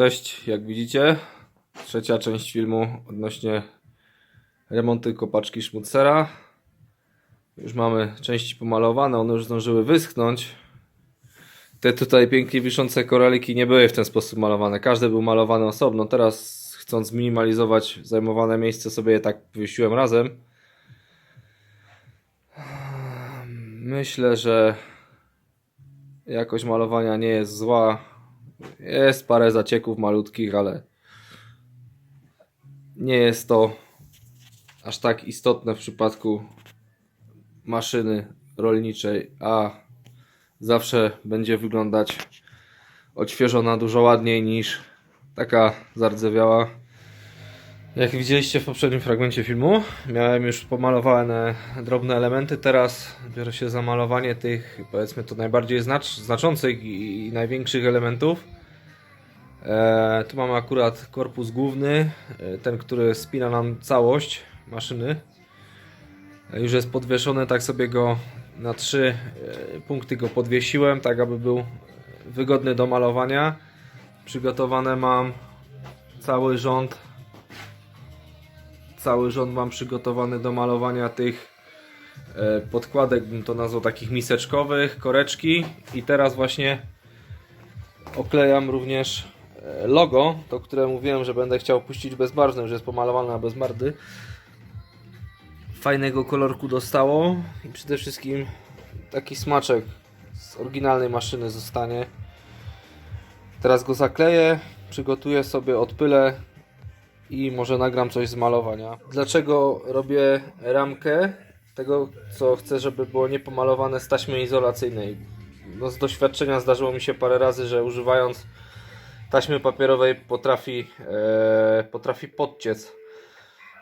Cześć, jak widzicie, trzecia część filmu odnośnie remontu kopaczki Schmutzera. Już mamy części pomalowane, one już zdążyły wyschnąć. Te tutaj pięknie wiszące koraliki nie były w ten sposób malowane, każdy był malowany osobno. Teraz chcąc zminimalizować zajmowane miejsce sobie je tak wysiłem razem. Myślę, że jakość malowania nie jest zła. Jest parę zacieków malutkich, ale nie jest to aż tak istotne w przypadku maszyny rolniczej, a zawsze będzie wyglądać odświeżona dużo ładniej niż taka zardzewiała. Jak widzieliście w poprzednim fragmencie filmu, miałem już pomalowane drobne elementy, teraz biorę się za malowanie tych, powiedzmy to najbardziej znacz, znaczących i, i największych elementów. E, tu mamy akurat korpus główny, e, ten, który spina nam całość maszyny. E, już jest podwieszony, tak sobie go na trzy e, punkty go podwiesiłem, tak aby był wygodny do malowania. Przygotowane mam cały rząd cały rząd mam przygotowany do malowania tych e, podkładek, bym to nazwał takich miseczkowych, koreczki i teraz właśnie oklejam również e, logo, to które mówiłem, że będę chciał puścić bezbarwne, już jest pomalowane na bezmardy. Fajnego kolorku dostało i przede wszystkim taki smaczek z oryginalnej maszyny zostanie. Teraz go zakleję, przygotuję sobie odpylę i może nagram coś z malowania. Dlaczego robię ramkę tego, co chcę, żeby było niepomalowane z taśmy izolacyjnej? No, z doświadczenia zdarzyło mi się parę razy, że używając taśmy papierowej potrafi, e, potrafi podciec.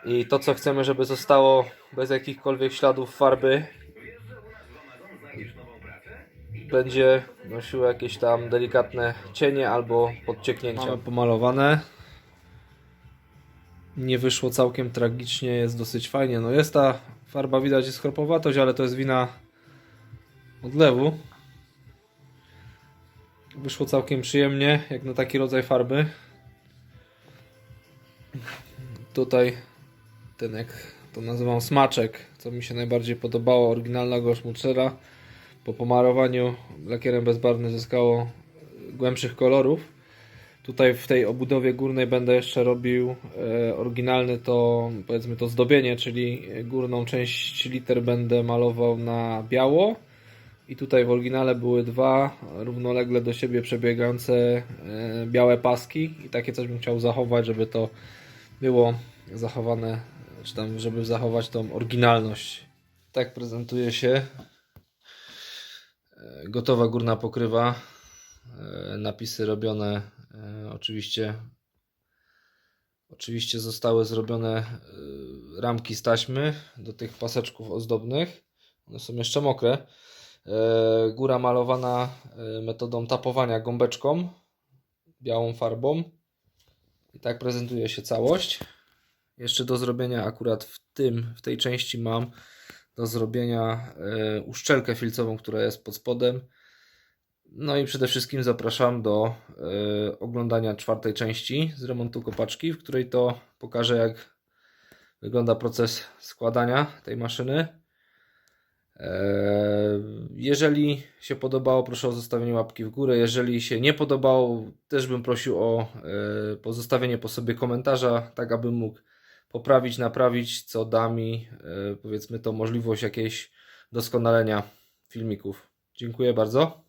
I to, co chcemy, żeby zostało bez jakichkolwiek śladów farby, będzie nosiło jakieś tam delikatne cienie albo podcieknięcia. Mamy pomalowane nie wyszło całkiem tragicznie, jest dosyć fajnie. No jest ta farba, widać jest chropowatość, ale to jest wina odlewu. Wyszło całkiem przyjemnie, jak na taki rodzaj farby. Tutaj ten jak to nazywam smaczek, co mi się najbardziej podobało, oryginalnego Schmutzera. Po pomalowaniu lakierem bezbarwnym zyskało głębszych kolorów. Tutaj w tej obudowie górnej będę jeszcze robił e, oryginalny to powiedzmy to zdobienie, czyli górną część liter będę malował na biało i tutaj w oryginale były dwa równolegle do siebie przebiegające e, białe paski i takie coś bym chciał zachować, żeby to było zachowane, czy tam żeby zachować tą oryginalność. Tak prezentuje się e, gotowa górna pokrywa. Napisy robione oczywiście oczywiście zostały zrobione e, ramki z taśmy do tych paseczków ozdobnych. One są jeszcze mokre. E, Góra malowana e, metodą tapowania gąbeczką białą farbą. I tak prezentuje się całość. Jeszcze do zrobienia akurat w tym, w tej części mam do zrobienia e, uszczelkę filcową, która jest pod spodem. No i przede wszystkim zapraszam do e, oglądania czwartej części z remontu kopaczki, w której to pokażę jak wygląda proces składania tej maszyny. E, Jeżeli się podobało, proszę o zostawienie łapki w górę. Jeżeli się nie podobało, też bym prosił o e, pozostawienie po sobie komentarza, tak abym mógł poprawić, naprawić, co da mi e, powiedzmy to możliwość jakiejś doskonalenia filmików. Dziękuję bardzo.